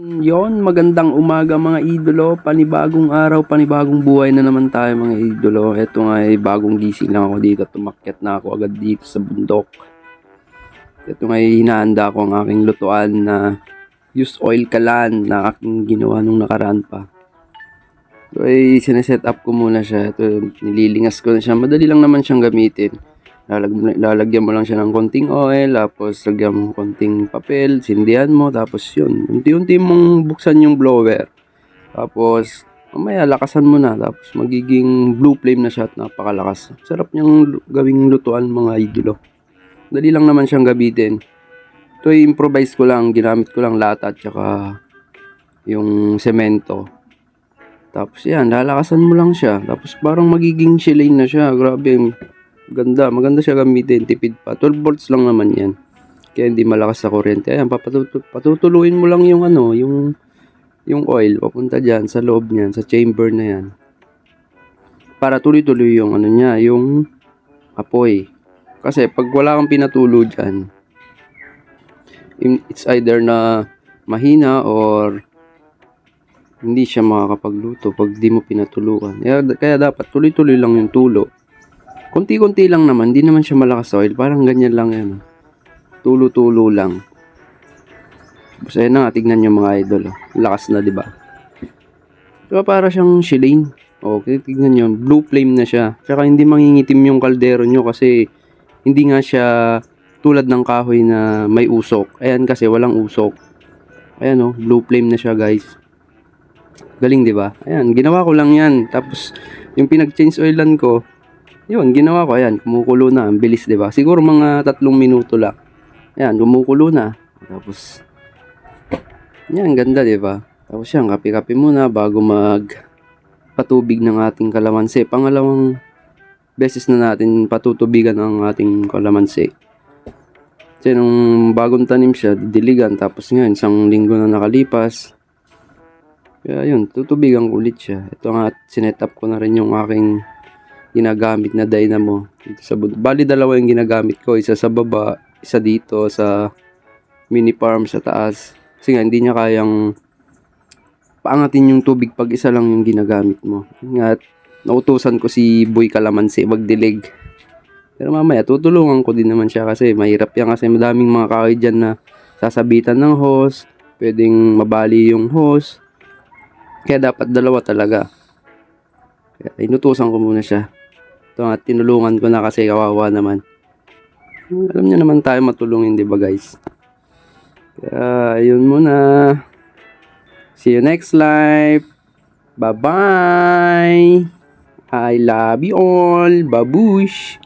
Yon, magandang umaga mga idolo, panibagong araw, panibagong buhay na naman tayo mga idolo. Ito nga ay bagong gising lang ako dito, tumakyat na ako agad dito sa bundok. Ito nga ay hinahanda ko ang aking lutuan na used oil kalan na aking ginawa nung nakaraan pa. Ito ay sineset up ko muna siya, ito nililingas ko na siya, madali lang naman siyang gamitin. Lalag, lalagyan mo lang siya ng konting oil, tapos lagyan mo konting papel, sindihan mo, tapos yun. Unti-unti mong buksan yung blower. Tapos, mamaya lakasan mo na, tapos magiging blue flame na siya at napakalakas. Sarap niyang gawing lutuan mga idolo. Dali lang naman siyang gamitin. Ito ay improvise ko lang, ginamit ko lang lata at saka yung semento. Tapos yan, lalakasan mo lang siya. Tapos parang magiging shilane na siya. Grabe, Ganda, maganda siya gamitin, tipid pa. 12 volts lang naman 'yan. Kaya hindi malakas sa kuryente. Ayan, papatutu- patutuluin mo lang yung ano, yung yung oil papunta diyan sa loob niyan, sa chamber na 'yan. Para tuloy-tuloy yung ano niya, yung apoy. Kasi pag wala kang pinatulo diyan, it's either na mahina or hindi siya makakapagluto pag di mo pinatuluan. Kaya, kaya dapat tuloy-tuloy lang yung tulo. Kunti-kunti lang naman, di naman siya malakas oil. Parang ganyan lang yan. Tulo-tulo lang. Tapos ayun na nga, tignan nyo mga idol. oh. Lakas na, di ba? Diba para siyang shilane? Okay, tignan nyo. Blue flame na siya. Tsaka hindi mangingitim yung kaldero nyo kasi hindi nga siya tulad ng kahoy na may usok. Ayan kasi walang usok. Ayan oh, blue flame na siya guys. Galing 'di ba? Ayan, ginawa ko lang 'yan. Tapos yung pinag-change oilan ko, yun, ginawa ko, ayan, kumukulo na, ang bilis, di ba? Siguro mga tatlong minuto lang. Ayan, kumukulo na. Tapos, yan, ganda, di ba? Tapos yan, kape-kape muna bago mag patubig ng ating kalamansi. Pangalawang beses na natin patutubigan ang ating kalamansi. Kasi nung bagong tanim siya, diligan. Tapos ngayon, isang linggo na nakalipas. Kaya yun, tutubigan ko ulit siya. Ito nga, sinet up ko na rin yung aking ginagamit na dynamo dito sa bundok. Bali dalawa yung ginagamit ko, isa sa baba, isa dito sa mini farm sa taas. Kasi nga hindi niya kayang paangatin yung tubig pag isa lang yung ginagamit mo. Nga nautusan ko si Boy Kalamansi magdilig. Pero mamaya tutulungan ko din naman siya kasi mahirap yan kasi madaming mga kahoy dyan na sasabitan ng hose, pwedeng mabali yung hose. Kaya dapat dalawa talaga. Kaya inutusan ko muna siya. Ito nga, tinulungan ko na kasi kawawa naman. Alam niya naman tayo matulungin, di ba guys? Kaya, ayun muna. See you next live. Bye-bye. I love you all. Babush.